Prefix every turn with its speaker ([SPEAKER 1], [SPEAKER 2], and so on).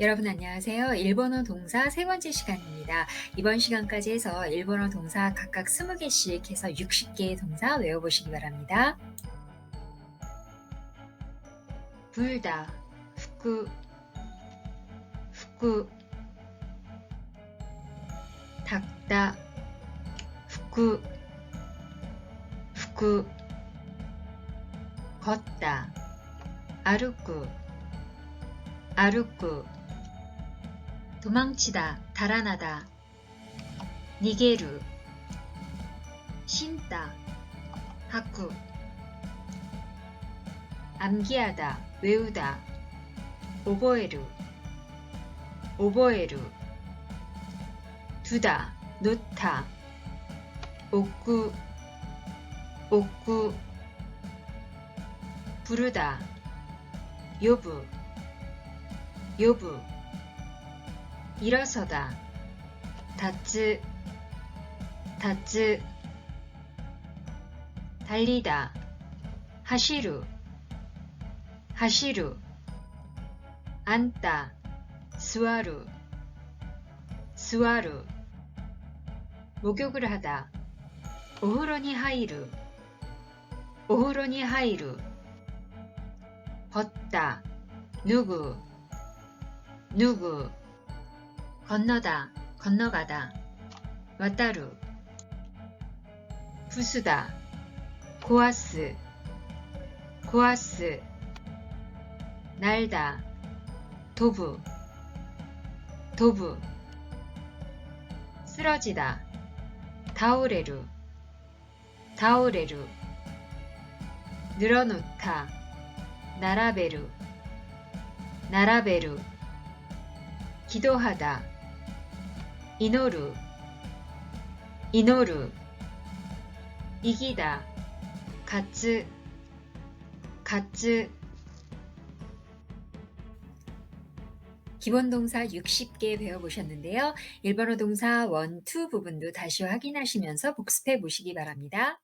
[SPEAKER 1] 여러분 안녕하세요. 일본어 동사 세 번째 시간입니다. 이번 시간까지 해서 일본어 동사 각각 20개씩 해서 60개의 동사 외워보시기 바랍니다. 불다, 후쿠, 후쿠, 닦다, 후쿠, 후쿠, 걷다, 아루쿠, 아루쿠, 도망치다, 달아나다, 니게루, 신다, 하쿠, 암기하다, 외우다, 오보에루, 오보에루, 두다, 놓다, 옥구, 옥구, 부르다, 요부, 요부, 일어서다, 다츠, 다츠, 달리다, 하시루, 하시루, 앉다, 스와루, 스와루, 목욕을 하다, 오후로니 하이루, 오후로니 하이루, 벗다, 누구, 누구, 건너다, 건너가다, 와따루, 부수다, 고아스, 고아스, 날다, 도부, 도부, 쓰러지다, 다오레루, 다오레루, 늘어놓다, 나라베루, 나라베루, 기도하다, 이노루, 이노루, 이기다, 가츠, 가츠, 기본 동사 60개 배워보셨는데요. 일본어 동사 1, 2 부분도 다시 확인하시면서 복습해 보시기 바랍니다.